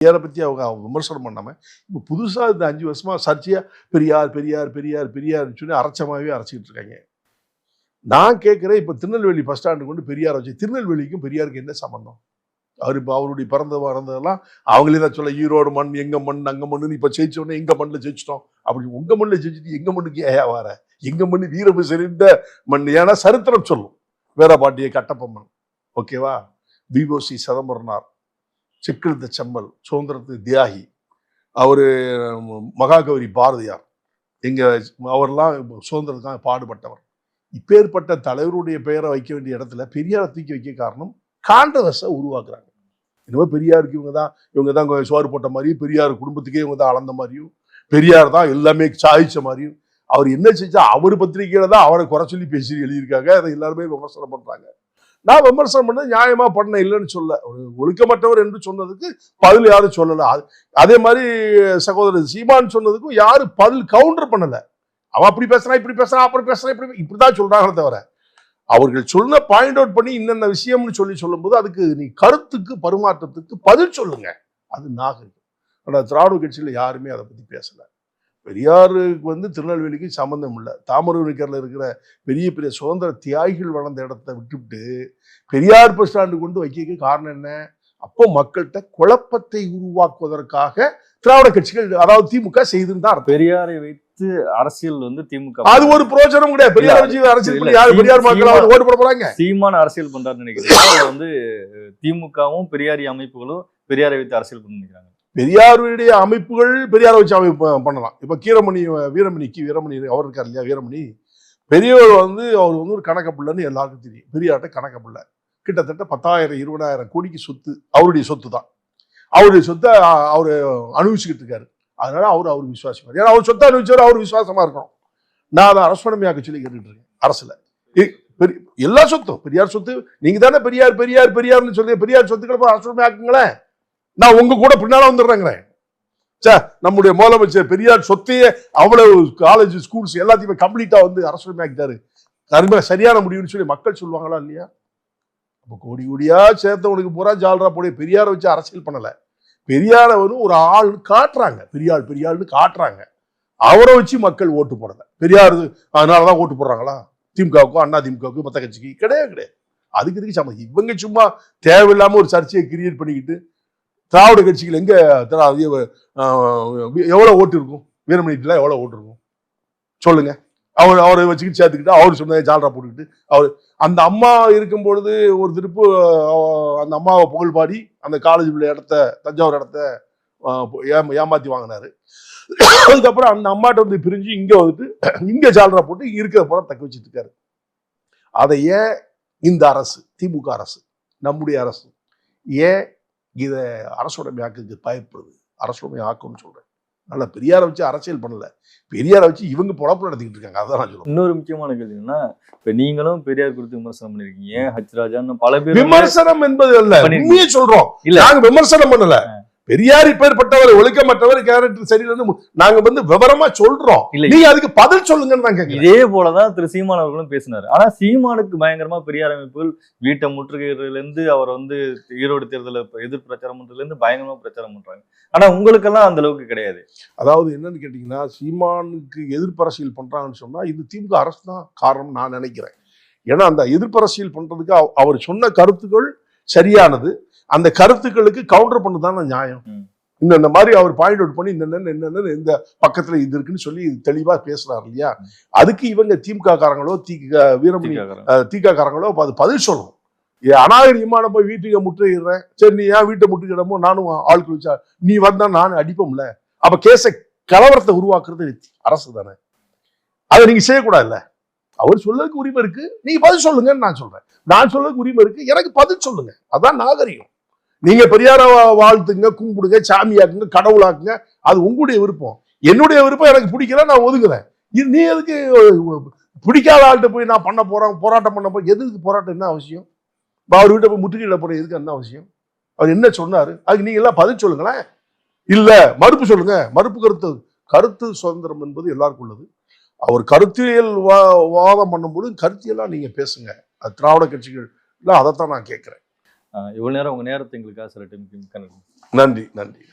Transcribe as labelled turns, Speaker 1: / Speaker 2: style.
Speaker 1: பெரியாரை பற்றி அவங்க விமர்சனம் பண்ணாம இப்போ புதுசாக இந்த அஞ்சு வருஷமாக சர்ச்சையாக பெரியார் பெரியார் பெரியார் பெரியார்னு சொல்லி அரைச்சமாகவே அரைச்சிக்கிட்டு இருக்காங்க. நான் கேட்குறேன் இப்போ திருநெல்வேலி பஸ் ஸ்டாண்டு கொண்டு பெரியார் வச்சு திருநெல்வேலிக்கும் பெரியாருக்கு என்ன சம்மந்தம் அவர் இப்போ அவருடைய பிறந்த பிறந்ததெல்லாம் அவங்களே தான் சொல்ல ஈரோடு மண் எங்கள் மண் அங்கே மண்ணு இப்போ ஜெயிச்ச உடனே மண்ணில் ஜெயிச்சிட்டோம். அப்படி உங்கள் மண்ணில் ஜெயிச்சிட்டு எங்கள் மண்ணுக்கு ஏன் வர? எங்கள் மண்ணு வீரபு செறிந்த மண் ஏன்னா சரித்திரம் சொல்லும். வேற பாட்டியை கட்டப்பம்மன். ஓகேவா? விஓசி சிதம்பரனார். செக்கிழுத்த செம்மல் சுதந்திரத்து தியாகி. அவர் மகாகௌரி பாரதியார். எங்கள் அவர்லாம் சுதந்திரத்துக்காக பாடுபட்டவர். இப்பேற்பட்ட தலைவருடைய பெயரை வைக்க வேண்டிய இடத்துல பெரியாரை தூக்கி வைக்க காரணம் கான்ட்ரவர்ஸை உருவாக்குறாங்க. இனிமேல் பெரியாருக்கு இவங்க தான் இவங்க தான் சோறு போட்ட மாதிரியும் பெரியார் குடும்பத்துக்கே இவங்க தான் அளந்த மாதிரியும் பெரியார் தான் எல்லாமே சாதிச்ச மாதிரியும். அவர் என்ன செஞ்சா அவர் பத்திரிகையில தான் அவரை குறை சொல்லி பேசி எழுதியிருக்காங்க அதை எல்லாருமே விமர்சனம் பண்றாங்க. நான் விமர்சனம் பண்ண நியாயமா பண்ண இல்லைன்னு சொல்ல. ஒரு ஒழுக்கமற்றவர் என்று சொன்னதுக்கு பதில் யாரும் சொல்லல. அது- அதே மாதிரி சகோதரர் சீமான் சொன்னதுக்கும் யாரும் பதில் கவுண்டர் பண்ணல. அவன் அப்படி பேசுறான் இப்படி பேசுறான் அப்புறம் பேசுறான் இப்படி இப்படிதான் சொல்றாங்களே தவிர அவர்கள் சொன்ன பாயிண்ட் அவுட் பண்ணி இன்னென்ன விஷயம்னு சொல்லி சொல்லும்போது அதுக்கு நீ கருத்துக்கு பரிமாற்றத்துக்கு பதில் சொல்லுங்க. அது நாகரிகம். ஆனால் திராவிட கட்சியில் யாருமே அதை பத்தி பேசலை. பெரியாருக்கு வந்து திருநெல்வேலிக்கு சம்மந்தம் இல்லை. தாமரவிக்கரில் இருக்கிற பெரிய பெரிய சுதந்திர தியாகிகள் வளர்ந்த இடத்த விட்டுவிட்டு பெரியார் பஸ் ஸ்டாண்டு கொண்டு வைக்க காரணம் என்ன? அப்போ மக்கள்கிட்ட குழப்பத்தை உருவாக்குவதற்காக திராவிட கட்சிகள் அதாவது திமுக செய்துன்னு தான்.
Speaker 2: பெரியாரை வைத்து அரசியல் வந்து திமுக
Speaker 1: அது ஒரு பிரயோஜனம் கிடையாது. பெரியார் வச்சு அரசியல் யாரு பெரியார் மக்கள் ஓட்டு போட போறாங்க?
Speaker 2: சீமான அரசியல் பண்றாருன்னு நினைக்கிறேன். வந்து திமுகவும் பெரியாரி அமைப்புகளும் பெரியாரை வைத்து அரசியல் பண்ண நினைக்கிறாங்க.
Speaker 1: பெரியாருடைய அமைப்புகள் பெரியாரை வச்சு அமைப்பு பண்ணலாம். இப்போ கீரமணி வீரமணிக்கு வீரமணி அவர் இருக்கார் இல்லையா வீரமணி? பெரியவர் வந்து அவர் வந்து ஒரு கணக்க பிள்ளைன்னு எல்லாருக்கும் தெரியும். பெரியார்ட்ட கணக்க பிள்ளை கிட்டத்தட்ட பத்தாயிரம் இருபதாயிரம் கோடிக்கு சொத்து அவருடைய சொத்து தான் அவருடைய சொத்தை அவர் அனுபவிச்சுக்கிட்டு இருக்காரு. அதனால அவர் அவர் விசுவாசமா ஏன்னா அவர் சொத்தை அனுபவிச்சவர் அவர் விசுவாசமா இருக்கணும். நான் அதை அரசுடமையாக்க சொல்லி கேட்டுட்டு இருக்கேன் அரசுல. பெரிய- எல்லா சொத்தும். பெரியார் சொத்து நீங்க தானே பெரியார் பெரியார் பெரியார்னு சொல்லி பெரியார் சொத்துக்களை அரசுமையாக்குங்களேன் நான் உங்க கூட பின்னால வந்துடுறேங்கிறேன். சே நம்முடைய முதலமைச்சர் பெரியார் சொத்தையே அவ்வளவு காலேஜ் ஸ்கூல்ஸ் எல்லாத்தையுமே கம்ப்ளீட்டா வந்து அரசுமையாக்கிட்டாரு அருமையா சரியான முடிவுன்னு சொல்லி மக்கள் சொல்லுவாங்களா இல்லையா? அப்போ கோடி கோடியா சேர்த்தவனுக்கு பூரா ஜால்ரா போட. பெரியாரை வச்சு அரசியல் பண்ணலை. பெரியாரை வந்து ஒரு ஆள் காட்டுறாங்க. பெரியாள் பெரியாள்னு காட்டுறாங்க. அவரை வச்சு மக்கள் ஓட்டு போடல. பெரியார் அதனாலதான் ஓட்டு போடுறாங்களா? திமுகவுக்கும் அண்ணா திமுகவுக்கும் மற்ற கட்சிக்கு கிடையாது கிடையாது. அதுக்கு இதுக்கு சம்மந்தம் இவங்க சும்மா தேவையில்லாமல் ஒரு சர்ச்சையை கிரியேட் பண்ணிக்கிட்டு திராவிட கட்சிகள் எங்க திரா- எவ்வளவு ஓட்டு இருக்கும்? வீரமணிட்டுல எவ்வளவு ஓட்டு இருக்கும்? சொல்லுங்க. அவர் அவரை வச்சுக்கிட்டு சேர்த்துக்கிட்டு அவர் சொன்னதை ஜால்ரா போட்டுக்கிட்டு அவர் அந்த அம்மா இருக்கும் பொழுது ஒரு திருப்பு அந்த அம்மாவை புகழ் பாடி அந்த காலேஜ் உள்ள இடத்த தஞ்சாவூர் இடத்த ஏமா- ஏமாத்தி வாங்கினாரு. அதுக்கப்புறம் அந்த அம்மாட்ட வந்து பிரிஞ்சு இங்க வந்துட்டு இங்க ஜால்ரா போட்டு இருக்கிற போல தக்க வச்சுட்டு இருக்காரு. அதை ஏன் இந்த அரசு திமுக அரசு நம்முடைய அரசு ஏன் இதை அரசுடைமையாக்குக்கு பயப்படுது. அரசுடைமை ஆக்கும்னு சொல்றேன். நல்ல பெரியாரை வச்சு அரசியல் பண்ணல. பெரியாரை வச்சு இவங்க பொழப்பு நடத்திக்கிட்டு இருக்காங்க. அதான் நான் சொல்லுவேன்
Speaker 2: இன்னொரு முக்கியமான கேள்வி என்னன்னா இப்ப நீங்களும் பெரியார் குறித்து விமர்சனம் பண்ணிருக்கீங்க. ஹச் ராஜான்னு பல பேர்
Speaker 1: விமர்சனம் என்பது அல்ல. உண்மையை சொல்றோம்.
Speaker 2: இல்ல.
Speaker 1: நாங்க விமர்சனம் பண்ணல. பெரியார் இப்பேற்பட்டவர் ஒழுக்கமற்றவர் கேரக்டர் சரியில்லைன்னு நாங்க வந்து விவரமா சொல்றோம். நீங்க அதுக்கு பதில் சொல்லுங்கன்னு கேட்கிறேன்
Speaker 2: இதே போலதான் திரு சீமான் அவர்களும் பேசினாரு. ஆனா சீமானுக்கு பயங்கரமா பெரியார் அமைப்புகள் வீட்டை முற்றுகையில இருந்து அவர் வந்து ஈரோடு தேர்தல எதிர் பிரச்சாரம் பண்றதுல இருந்து பயங்கரமா பிரச்சாரம் பண்றாங்க. ஆனா உங்களுக்கெல்லாம் அந்த அளவுக்கு கிடையாது.
Speaker 1: அதாவது என்னன்னு கேட்டீங்கன்னா சீமானுக்கு எதிர்ப்பரசியல் பண்றாங்கன்னு சொன்னா இது திமுக அரசு தான் காரணம் நான் நினைக்கிறேன். ஏன்னா அந்த எதிர்ப்பரசியல் பண்றதுக்கு அவ- அவர் சொன்ன கருத்துக்கள் சரியானது. அந்த கருத்துக்களுக்கு கவுண்டர் பண்ணதான நியாயம்.
Speaker 2: ம்.
Speaker 1: இந்த இந்த மாதிரி அவர் பாயிண்ட் அவுட் பண்ணி இந்த என்னென்ன இந்த பக்கத்துல இது இருக்குன்னு சொல்லி தெளிவா பேசுறாரு இல்லையா? அதுக்கு இவங்க திமுக காரங்களோ தீக வீரமணி. தீக்காக்காரங்களோ அப்ப அது பதில் சொல்லணும். ஏ, அநாகரிகமான போய் வீட்டுக்கு முற்றுகிறேன் சரி நீ ஏன் வீட்டை முற்றுகிடமோ நானும் ஆட்கள் வச்சா நீ வந்தா நானும் அடிப்போம்ல. அப்ப கேஸ கலவரத்தை உருவாக்குறது அரசு தானே. அதை நீங்க செய்யக்கூடாதுல்ல. அவர் சொல்லதுக்கு உரிமை இருக்கு. நீங்க பதில் சொல்லுங்கன்னு நான் சொல்றேன். நான் சொல்லதுக்கு உரிமை இருக்கு. எனக்கு பதில் சொல்லுங்க. அதான் நாகரிகம். நீங்க பெரியார வாழ்த்துங்க கும்பிடுங்க சாமியாக்குங்க கடவுளாக்குங்க. அது உங்களுடைய விருப்பம். என்னுடைய விருப்பம் எனக்கு பிடிக்கல நான் ஒதுங்குறேன். இது நீ எதுக்கு பிடிக்காத ஆள்கிட்ட போய் நான் பண்ண போறேன் போராட்டம் பண்ண போறேன். எதுக்கு போராட்டம்? என்ன அவசியம்? அவர் வீட்டை போய் முற்றுகையிட போறேன். எதுக்கு என்ன அவசியம்? அவர் என்ன சொன்னாரு? அதுக்கு நீங்க எல்லாம் பதில் சொல்லுங்களேன். இல்ல மறுப்பு சொல்லுங்க. மறுப்பு கருத்து கருத்து சுதந்திரம் என்பது எல்லாருக்கும் உள்ளது. அவர் கருத்தியல் வா வாதம் பண்ணும்போது கருத்தியெல்லாம் நீங்க பேசுங்க. அது திராவிட கட்சிகள் இல்லை அதைத்தான் நான் கேட்கிறேன்.
Speaker 2: ஆஹ் இவ்வளவு நேரம் உங்க நேரத்தை எங்களுக்காக சில டைம்
Speaker 1: நன்றி நன்றி.